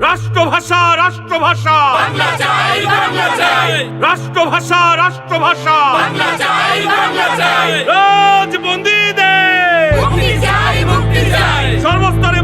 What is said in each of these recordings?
রাষ্ট্রভাষা রাষ্ট্রভাষা। বাংলা চাই বাংলা চাই। রাষ্ট্রভাষা রাষ্ট্রভাষা। বাংলা চাই বাংলা চাই। রাজবন্দীদের। মুক্তি চাই মুক্তি চাই। সর্বস্তরে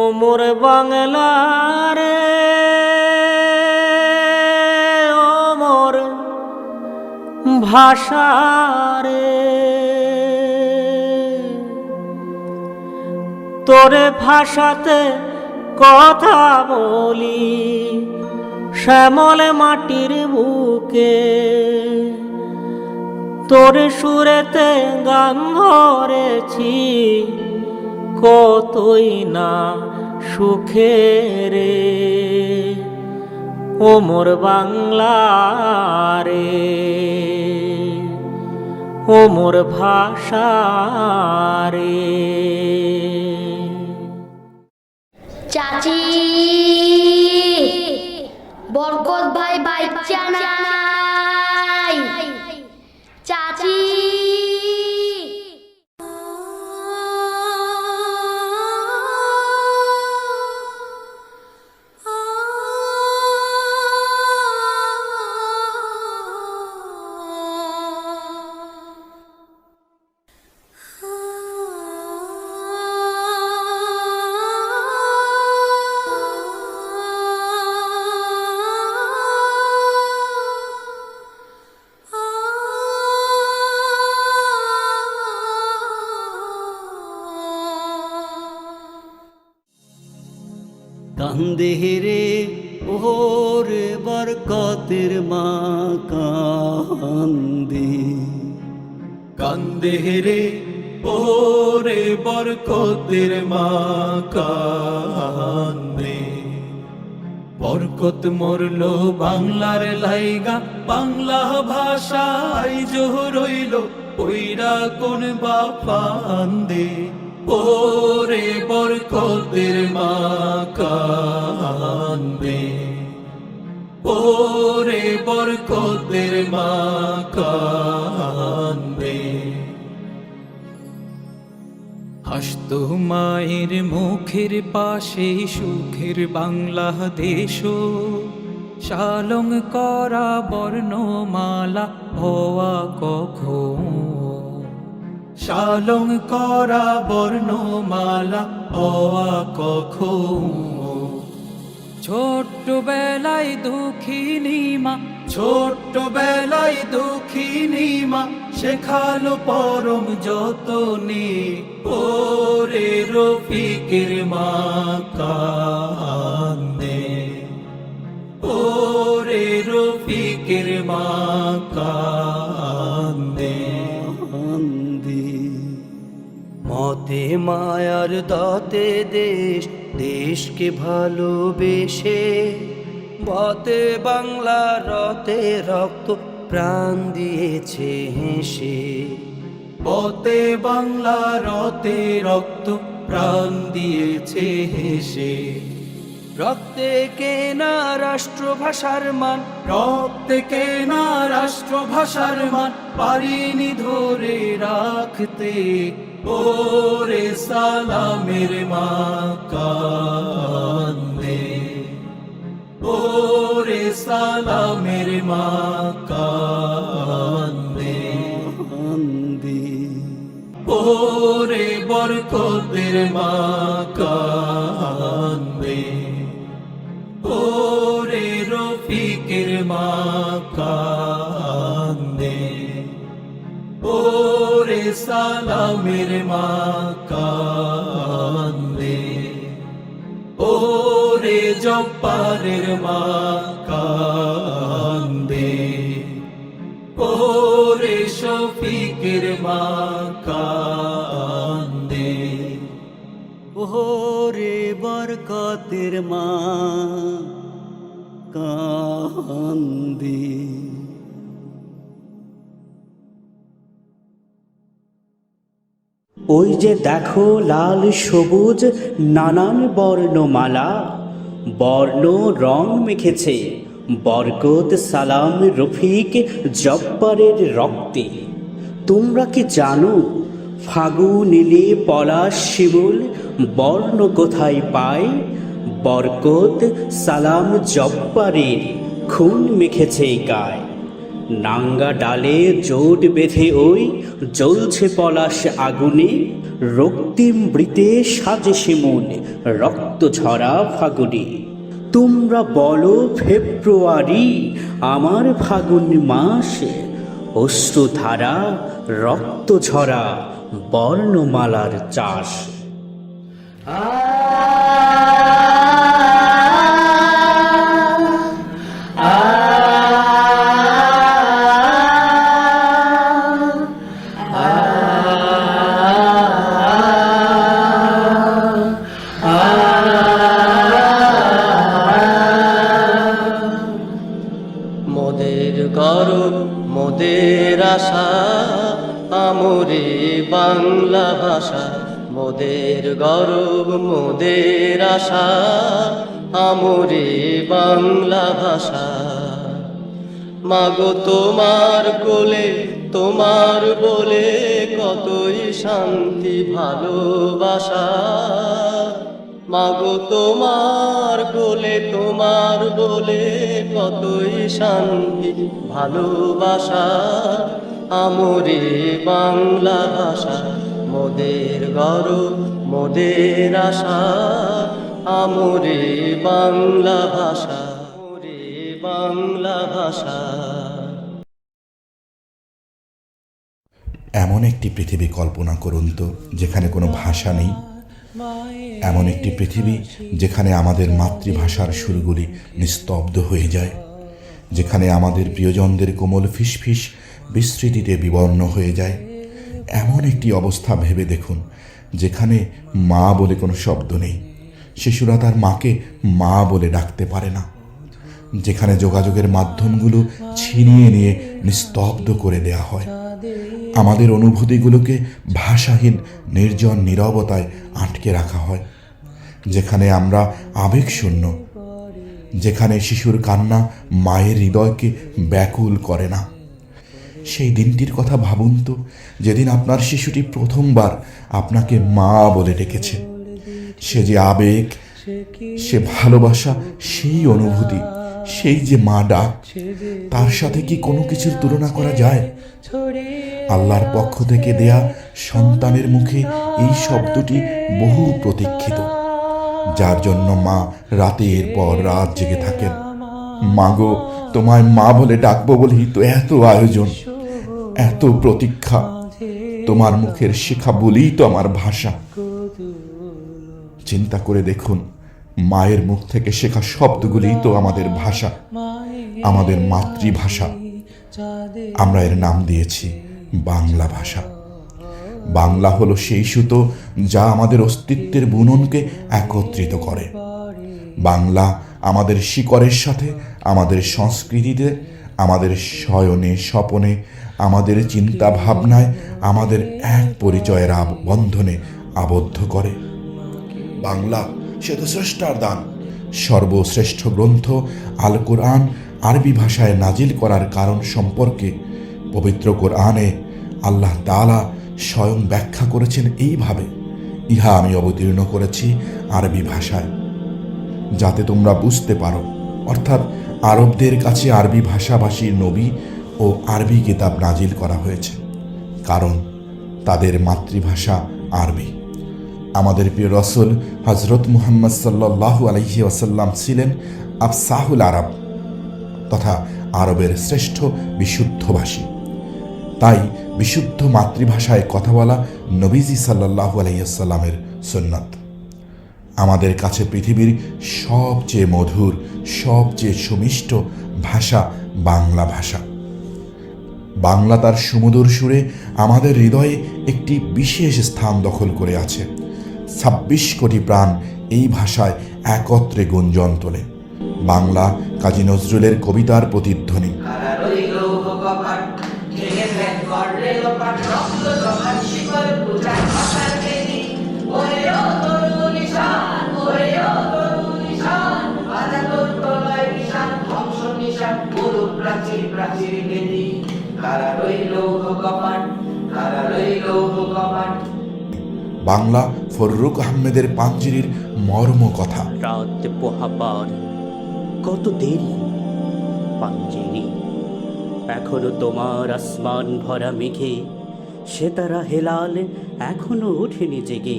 ওমর বাংলারে ওমর ভাষারে তোরে ভাষাতে কথা বলি, শ্যামল মাটির বুকে। তোর সুরেতে গান ধরেছি কতই না সুখে রে। ও মোর বাংলা রে। ও মোর ভাষা রে। চাচি। কান্দে রে ওর বরকতের মা কান্দে। কান্দে রে ওরে বরকতের মা কান্দে। বরকত মরল বাংলার লাইগা, বাংলা ভাষায় জোহ রইল ওইরা কোন বাপান্দে ওরে বরকতের মা কান্দে ওরে বরকতের মা কান্দে হাসত মায়ের মুখের পাশে সুখের বাংলাদেশ শালং করা বর্ণমালা হওয়া কখন? শালং করা বর্ণমালা হওয়া কখন? ছোট্ট বেলায় দুঃখিনী মা ছোট্ট বেলায় দুঃখিনী মা শেখালো পরম যতনে ওরে রফিকের মা কান্দে ওরে রফিকের মা কান্দে মতে মায়ার দাতে দেশ, দেশকে ভালোবেসে। বতে বাংলা রতে রক্ত প্রাণ দিয়েছে হেসে। পতে বাংলা রতে রক্ত প্রাণ দিয়েছে হেসে। রক্তে কেনা রাষ্ট্রভাষার মান, রক্তে কেনা রাষ্ট্রভাষার মান, পারিনি ধরে রাখতে। ওরে সালামের মা কান্দে। ওরে সালামের মা কান্দে। কান্দে। ওরে বরকতের মা কান্দে। ওরে রফিকের মা সালামের মা কান্দে ওরে জব্বারের মা কান্দে ওরে শফিকের মা কান্দে ওরে বরকতের মা কান্দে ওই যে দেখো লাল সবুজ নানান বর্ণমালা, বর্ণ রং মেখেছে, বরকত, সালাম, রফিক, জব্বারের রক্তে। তোমরা কি জানো ফাগুন নীলে, পলাশ, শিমুল, বর্ণ কোথায় পায়? বরকত, সালাম, জব্বারের খুন মেখেছে গায়। নাঙ্গা ডালে জোট বেঁধে ওই জ্বলছে পলাশ আগুনে, রক্তিম বৃতে সাজে শিমুল রক্ত ঝরা ফাগুনে। তোমরা বলো ফেব্রুয়ারি, আমার ফাগুন মাস, অশ্রুধারা, রক্ত ঝরা, বর্ণমালার চাষ। মোদের আশা আমরে বাংলা ভাষা। মাগো তোমার কোলে, তোমার বলে কতই শান্তি, ভালোবাসা। মাগো তোমার কোলে, তোমার বলে কতই শান্তি, ভালোবাসা। আমরে বাংলা ভাষা, মোদের গরব, মোদের আশা। আমরে বাংলা ভাষা, আমরে বাংলা ভাষা। এমন একটি পৃথিবী কল্পনা করুন তো, যেখানে কোনো ভাষা নেই। এমন একটি পৃথিবী যেখানে আমাদের মাতৃভাষার সুরগুলি নিস্তব্ধ হয়ে যায়। যেখানে আমাদের প্রিয়জনদের কোমল ফিসফিস বিস্তৃতিতে বিবর্ণ হয়ে যায়। এমন একটি অবস্থা ভেবে দেখুন, যেখানে মা বলে কোনো শব্দ নেই। শিশুরা তার মাকে মা বলে ডাকতে পারে না। যেখানে যোগাযোগের মাধ্যমগুলো ছিনিয়ে নিয়ে নিস্তব্ধ করে দেয়া হয়। আমাদের অনুভূতিগুলোকে ভাষাহীন, নির্জন নীরবতায় আটকে রাখা হয়। যেখানে আমরা আবেগশূন্য, যেখানে শিশুর কান্না মায়ের হৃদয়কে ব্যাকুল করে না। সেই দিনটির কথা ভাবুন তো, যেদিন আপনার শিশুটি প্রথমবার আপনাকে মা বলে ডেকেছে। সে যে আবেগ, সে ভালোবাসা, সেই অনুভূতি, সেই যে মা ডাক, তার সাথে কি কোনো কিছুর তুলনা করা যায়? আল্লাহর পক্ষ থেকে দেয়া সন্তানের মুখে এই শব্দটি বহু প্রতীক্ষিত, যার জন্য মা রাতের পর রাত জেগে থাকেন। মাগো তোমায় মা বলে ডাকবো বলেই তো এত আয়োজন, এত প্রতীক্ষা। তোমার মুখের শেখা বলেই তো আমার ভাষা। চিন্তা করে দেখুন, মায়ের মুখ থেকে শেখা শব্দগুলিই তো আমাদের ভাষা, আমাদের মাতৃভাষা। আমরা এর নাম দিয়েছি বাংলা ভাষা। বাংলা হলো সেই সুতো যা আমাদের অস্তিত্বের বুননকে একত্রিত করে। বাংলা আমাদের শিকড়ের সাথে, আমাদের সংস্কৃতিতে, আমাদের শয়নে, স্বপনে, আমাদের চিন্তা ভাবনায় আমাদের এক পরিচয়ের বন্ধনে আবদ্ধ করে। বাংলা, সে তো স্রষ্টার দান। সর্বশ্রেষ্ঠ গ্রন্থ আল কোরআন আরবি ভাষায় নাজিল করার কারণ সম্পর্কে পবিত্র কোরআনে আল্লাহ তাআলা স্বয়ং ব্যাখ্যা করেছেন এইভাবে, ইহা আমি অবতীর্ণ করেছি আরবি ভাষায়। যাতে তোমরা বুঝতে পারো, অর্থাৎ আরবদের কাছে আরবি ভাষাভাষী নবী ও আরবি কিতাব নাজিল করা হয়েছে, কারণ তাদের মাতৃভাষা আরবি। আমাদের প্রিয় রসুল হজরত মুহাম্মদ সাল্লাল্লাহু আলহি ওয়াসাল্লাম ছিলেন আফসাহুল আরব তথা আরবের শ্রেষ্ঠ বিশুদ্ধভাষী। তাই বিশুদ্ধ মাতৃভাষায় কথা বলা নবীজি সাল্লাল্লাহু আলাইসাল্লামের সুন্নাত। আমাদের কাছে পৃথিবীর সবচেয়ে মধুর, সবচেয়ে সুমিষ্ট ভাষা বাংলা ভাষা। বাংলা তার সুমধুর সুরে আমাদের হৃদয়ে একটি বিশেষ স্থান দখল করে আছে। ছাব্বিশ কোটি প্রাণ এই ভাষায় একত্রে গুঞ্জন তোলে। বাংলা কাজী নজরুলের কবিতার প্রতিধ্বনি। বাংলা ফররুক আহমেদের পাঞ্জিরির মর্ম কথা রাত পোহাবার, কত দেরি? পাঞ্জেরি, এখনও তোমার আসমান ভরা মেঘে, সে তারা হেলাল এখনও ওঠেনি জেগে।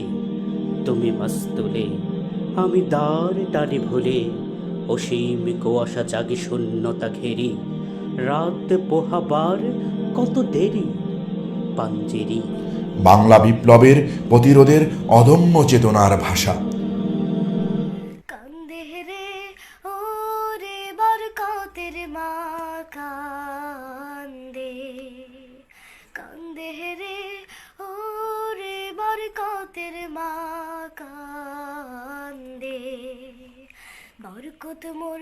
তুমি মস্তুলে, আমি দ্বার টানে ভুলে, অসীম কুয়াশা জাগে শূন্যতা ঘেরি। রাত পোহাবার, কত দেরি? পাঞ্জেরি বাংলা বিপ্লবের প্রতিরোধের অদম্য চেতনার ভাষা।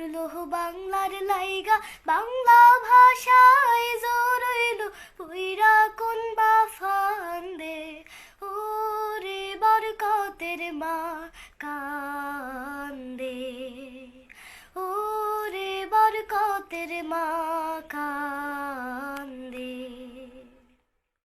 মরল বাংলার লাইগা, বাংলা ভাষায় জরইল পুইরা কোন বা ফান্দে ও রে বরকতের মা কান্দে। ও রে বরকতের মা